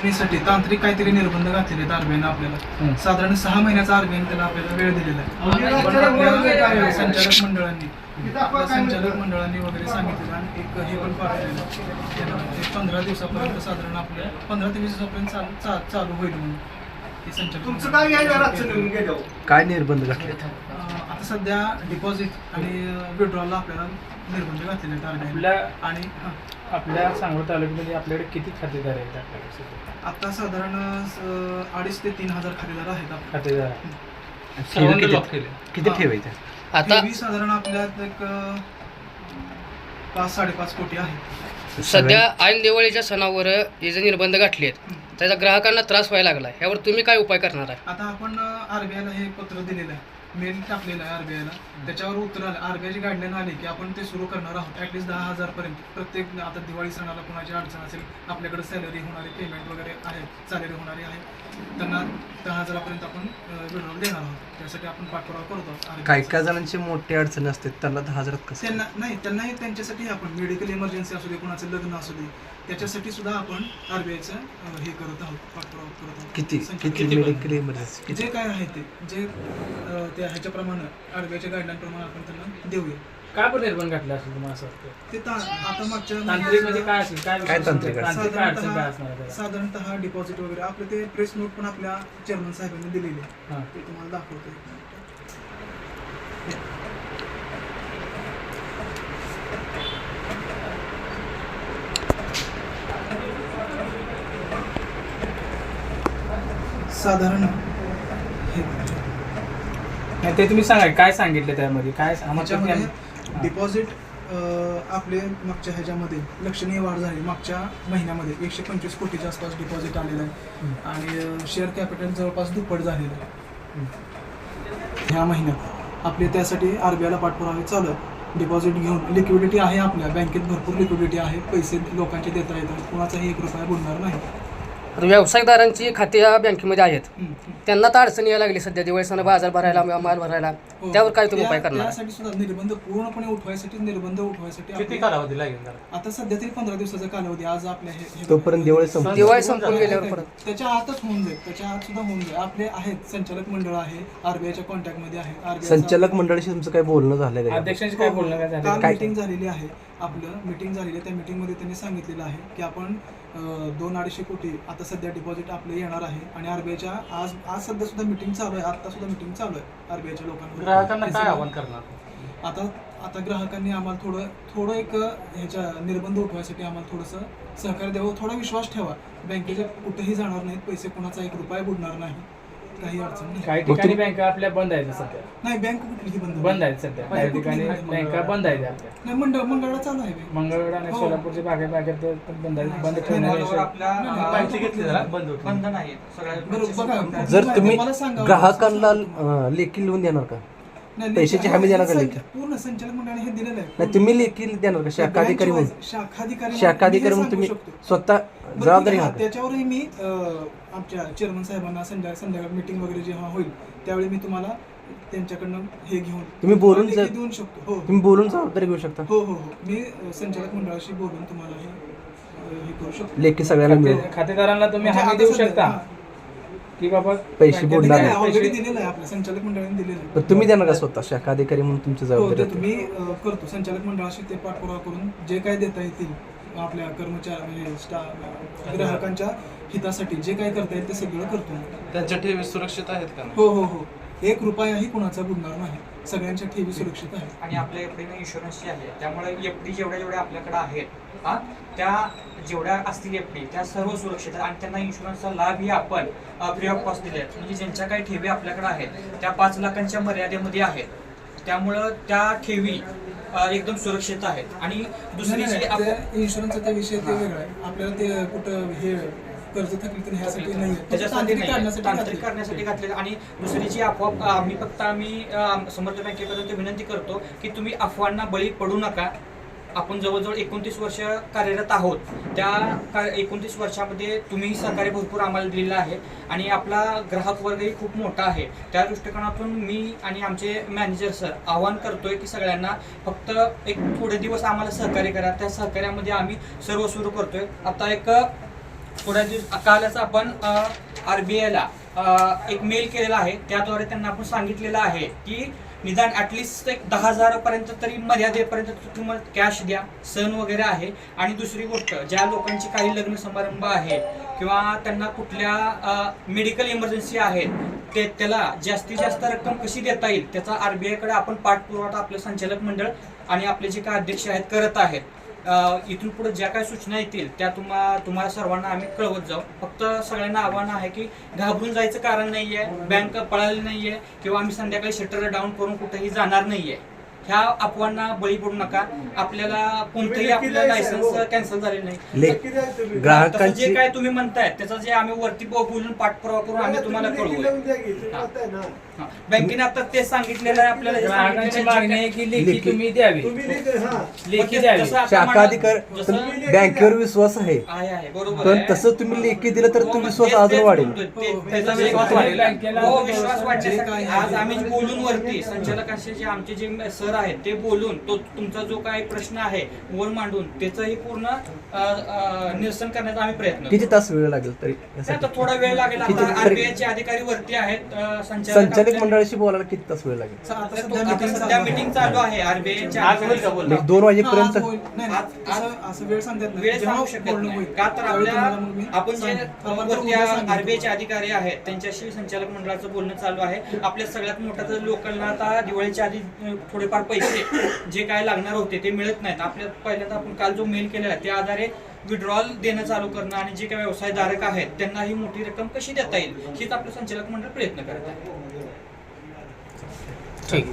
साठी तांत्रिक काहीतरी निर्बंध घातलेले आहेत आरबीआयनं आपल्याला. साधारण सहा महिन्याचा आरबीआयने त्याला आपल्याला वेळ दिलेला आहे. पण आपल्या संचालक मंडळांनी संचालक मंडळांनी वगैरे सांगितलेलं आणि एक हे पण पाठवलेलं पंधरा दिवसापर्यंत साधारण आपल्या पंधरा ते वीस दिवसापर्यंत चालू होईल म्हणून. हे तुमचं काय निर्बंध घातले आता सध्या डिपॉझिट आणि विड्रॉलला आपल्याला निर्बंध घातलेले आहेत आपल्या आणि हां. आपल्या सांगोला तालुक्यामध्ये आपल्याकडे किती खातेदार आहेत आपल्याकडे सध्या? आता साधारण अं, अडीच ते तीन हजार खरेदीदार आहेत आपले. खातेदार. सर्वांना किती केले. किती हा. ठेवायचं आता ठेवी साधारण आपल्यात एक अं, पाच साडेपाच कोटी आहे सध्या ऐन दिवाळीच्या सणावर हे जे निर्बंध गाठले आहेत त्याचा ग्राहकांना त्रास व्हायला लागला यावर तुम्ही काय उपाय करणार आहे? आता आपण आरबीआयला हे पत्र दिलेलं आहे. मेल टाकलेलं आहे आरबीआयला त्याच्यावर उत्तर आलं. आरबीआयची गाईडलाईन आली की आपण ते सुरू करणार आहोत. ऍटलीस्ट दहा हजार पर्यंत. प्रत्येक आता दिवाळी सणाला कोणाची अडचण असेल आपल्याकडे सॅलरी होणारी पेमेंट वगैरे आहे सॅलरी होणारी आहे. त्यांना दहा हजारापर्यंत आपण विड्रॉल देणार आहोत. त्यासाठी आपण पाठपुरावा करतो. काही काही जणांची मोठी अडचणी असते त्यांना दहा हजारात कसं त्यांना नाही त्यांनाही त्यांच्यासाठी आपण मेडिकल इमर्जन्सी असू दे कोणाचं लग्न असू दे त्याच्यासाठी सुद्धा आपण आरबीआयचं हे करत आहोत पाठपुरावा करत आहोत. किती? किती मेडिकल इमर्जन्सी जे काय आहे ते जे त्या ह्याच्याप्रमाणे आरबीआयच्या गाईडलाईन प्रमाणे आपण त्यांना देऊया. काय पण निर्बंध घातले असेल तुम्हाला असं वाटतं ते ता- आता मागच्या तांत्रिक म्हणजे काय असेल? काय काय विषय तांत्रिक असेल? अडचण? तांत्रिक काय अडचण काय असणार साधारणतः डिपॉझिट वगैरे. आपलं ते प्रेस नोट पण आपल्या चेअरमन साहेबांनी दिलेली. आहे हां. ते तुम्हाला दाखवतो साधारण हे नाही ते तुम्ही सांगा काय सांगितलं त्यामध्ये? काय आम्हाला डिपॉझिट आपले मागच्या ह्याच्यामध्ये लक्षणीय वाढ झाली मागच्या महिन्यामध्ये. एकशे पंचवीस कोटीच्या आसपास डिपॉझिट आलेलं आहे. आणि शेअर कॅपिटल जवळपास दुप्पट झालेलं आहे. ह्या महिन्यात आपले त्यासाठी आर बी आयला पाठपुरावे चालू आहे डिपॉझिट घेऊन लिक्विडिटी आहे आपल्या. बँकेत भरपूर लिक्विडिटी आहे. पैसे लोकांचे देता येतात. कोणाचाही एक रुपया बुडणार नाही. तर व्यावसायिकदारांची खाती या बँकेमध्ये आहेत. त्यांना तर अडचण यायला लागली सध्या दिवाळी सण बाजार भरायला माल भरायला हो. त्यावर काय तुम्ही त्या- उपाय करणार? त्यासाठी सुद्धा निर्बंध पूर्णपणे उठवायसाठी निर्बंध उठवायसाठी किती कालावधी लागेल त्याला? आता सध्या तरी पंधरा दिवसाचा कालावधी आज आपल्या हे- हे तोपर्यंत दिवाळी संपली. दिवाळी संपून गेल्यावर परत. त्याच्या आतच होऊन जाईल. त्याच्या आत सुद्धा होऊन जाईल. आपले आहेत संचालक मंडळ आहे आरबीआयच्या कॉन्टॅक्टमध्ये आहे RBI चा- संचालक मंडळाशी तुमचं काय बोलणं झालं का अध्यक्षांशी काय बोलणं काय झालं काल काय- मीटिंग झालेली आहे. आपलं मीटिंग झालेली आहे. त्या मीटिंगमध्ये त्यांनी सांगितलेलं आहे की आपण दोन अडीचशे कोटी आता सध्या डिपॉझिट आपले येणार आहे. आणि आरबीआयच्या आज आज सध्या सुद्धा मीटिंग चालू आहे. आता सुद्धा मीटिंग चालू आहे आरबीआयच्या लोकांवर. ग्राहकांना काय सगळं- आव्हान करणार? आता आता ग्राहकांनी आम्हाला थोडं थोडं एक ह्याच्या निर्बंध उठवायसाठी आम्हाला थोडंसं सहकार्य द्यावं. थोडा विश्वास ठेवा. बँकेच्या कुठेही जाणार नाहीत. पैसे कोणाचा एक रुपया बुडणार नाही. काही अडचण नाही. काही ठिकाणी बँका आपल्या बंद आहेत सध्या. नाही बँक कुठलीही बंद बंद आहेत सध्या. काही ठिकाणी बँका बंद आहेत आपल्या. नाही मंडळ मंडळाला चालू आहे. bank. मंगळवेढा आणि हो. सोलापूरच्या बागेत पण बंद आहेत. बंद माहिती घेतली जरा बंद होती बंद नाही बरोबर बघा जर तुम्ही मला ग्राहकांना अं, लेखी लिहून देणार का? नाही, पैशाची हमी देणार का लेखी? पूर्ण संचालक मंडळाने हे दिलेलं आहे. नाही तुम्ही लेखी देणार का? शाखा अधिकारी म्हणून. शाखाधिकारी शाखा अधिकारी मी हे म्हणून तुम्ही. स्वतः जबाबदारी घ्या त्याच्यावरही मी अं, आमच्या चेअरमन साहेबांना संध्या संध्याकाळ मीटिंग वगैरे जेव्हा होईल त्यावेळी मी तुम्हाला त्यांच्याकडनं हे घेऊन तुम्ही बोलून लेखी जर- देऊन शकतो. हो. तुम्ही बोलून जबाबदारी घेऊ शकता. हो हो हो. मी अं, संचालक मंडळाशी बोलून तुम्हाला हे अं, हे करू शकतो. लेखी सगळ्यांना मिळेल. खातेदारांना तुम्ही म्हणजे हमी आता देऊ सध्या- शकता. हा. की बाबा पैसे बुडणार नाही. ऑलरेडी पैसे- दिलेलं आहे आपल्या संचालक मंडळाने दिलेलं आहे. पण तुम्ही देणार का स्वतः? शाखा अधिकारी म्हणून तुमची हो जबाबदारी अ, करतो. संचालक मंडळाशी ते पाठपुरावा करून जे काय देता येतील आपल्या कर्मचारी म्हणजे स्टा- ग्राहकांच्या हितासाठी जे काय करता येईल ते सगळं करतो. मी. त्यांच्या ठेवी सुरक्षित आहेत का? हो हो हो. एक रुपयाही कुणाचा बुडणार नाही. सगळ्यांच्या ठेवी सुरक्षित आहे आणि आपल्या एफ डी इन्शुरन्सची आहे त्यामुळे एफ डी जेवढ्या जेवढ्या आपल्याकडे आहेत हा त्या जेवढ्या असतील एफ डी त्या सर्व सुरक्षित आहेत. आणि त्यांना इन्शुरन्सचा लाभही आपण फ्री ऑफ कॉस्ट दिले आहेत म्हणजे ज्यांच्या काही ठेवी आपल्याकडे आहेत त्या पाच लाखांच्या मर्यादेमध्ये आहेत. त्यामुळं त्या ठेवी एकदम सुरक्षित आहेत. आणि दुसरी इन्शुरन्सचा विषय ते वेगळा आहे. आपल्याला ते कुठं हे कर्ज थकली ह्यासाठी नाही. त्याच्यासाठी तांत्रिक नाही. करण्यासाठी घातले. आणि दुसरी जी अफवा आम्ही फक्त आम्ही अं, समर्थ बँकेपर्यंत विनंती करतो की तुम्ही अफवांना बळी पडू नका. आपण जवळजवळ एकोणतीस वर्ष कार्यरत आहोत. त्या एकोणतीस वर्षामध्ये तुम्ही सहकार्य भरपूर आम्हाला दिलेलं आहे. आणि आपला ग्राहक वर्गही खूप मोठा आहे. त्या दृष्टिकोनातून मी आणि आमचे मॅनेजर सर आवाहन करतोय की सगळ्यांना फक्त एक थोडे दिवस आम्हाला सहकार्य करा. त्या सहकार्यामध्ये आम्ही सर्व सुरू करतोय. आता एक थोड्या दिवस कालच आपण आर बी आयला एक मेल केलेला आहे. त्याद्वारे त्यांना आपण सांगितलेलं आहे की निदान ॲटलिस्ट एक दहा हजारापर्यंत तरी मर्यादेपर्यंत तुम्हाला कॅश द्या. सण वगैरे आहे. आणि दुसरी गोष्ट ज्या लोकांची काही लग्न समारंभ आहे किंवा त्यांना कुठल्या मेडिकल इमर्जन्सी आहेत ते त्याला जास्तीत जास्त रक्कम कशी देता येईल त्याचा आरबीआयकडे आपण पाठपुरावा आपलं संचालक मंडळ आणि आपले जे काय अध्यक्ष आहेत करत आहेत. इथून पुढे ज्या काही सूचना येतील त्या तुम्हा तुम्हाला सर्वांना आम्ही कळवत जाऊ. फक्त सगळ्यांना आव्हान आहे की घाबरून जायचं कारण नाहीये बँक पळाली नाहीये किंवा आम्ही संध्याकाळी शटर डाऊन करून कुठेही जाणार नाहीये. ह्या अफवांना बळी पडू नका आपल्याला कोणतंही आपलं लायसन्स कॅन्सल झालेलं नाही ले तसं जे ग्राहकांची काय तुम्ही म्हणताय त्याचं जे आम्ही वरती बोलून पाठपुरावा करून आम्ही तुम्हाला कळवू बँकेने आता ते सांगितलेलं आहे आपल्याला हे ग्राहकांची. तुम्ही द्यावी लेखी द्यावी जसं आता शाखा म्हणलं- अधिकार जसं- बँकेवर विश्वास आहे बरोबर पण. तसं तुम्ही लेखी दिलं तर हो, तो मग विश्वास अजून वाढेल हो, हो, विश्वास हो, वाढेल. हो, आज आम्ही बोलून वरती संचालकांचे जे आमचे जे सर आहेत ते बोलून तो तुमचा जो काही प्रश्न आहे वर मांडून त्याचंही पूर्ण निरसन करण्याचा आम्ही प्रयत्न करू. किती तास वेळ लागेल तरी यासाठी? थोडा वेळ लागेल किती? आता. तरी- आरबीआयचे अधिकारी वरती आहेत अ, संचालक मंडळाशी बोलायला किती तास वेळ लागेल? स- आता आता सध्या आता. मीटिंग चालू आहे. आरबीआयच्या आज होईल का अधिकारी- बोलणं? म्हणजे दोन वाजेपर्यंत वेळ सांगू शकत नाही. का तर आपल्या आपण जे वरती. आरबीआयचे अधिकारी आहेत त्यांच्याशी संचालक मंडळाचं बोलणं चालू आहे. आपल्या सगळ्यात मोठं तर लोकांना आता दिवाळीच्या आधी अं, थोडेफार पैसे जे काय लागणार होते ते मिळत नाहीत. आपल्या पहिल्यांदा आपण काल जो मेल केलेला आहे त्या आधारे विड्रॉल देणं चालू करणं आणि जे काही व्यवसायधारक आहेत त्यांना ही मोठी रक्कम कशी देता येईल? हेच आपलं संचालक मंडळ प्रयत्न करत आहे. ठीक.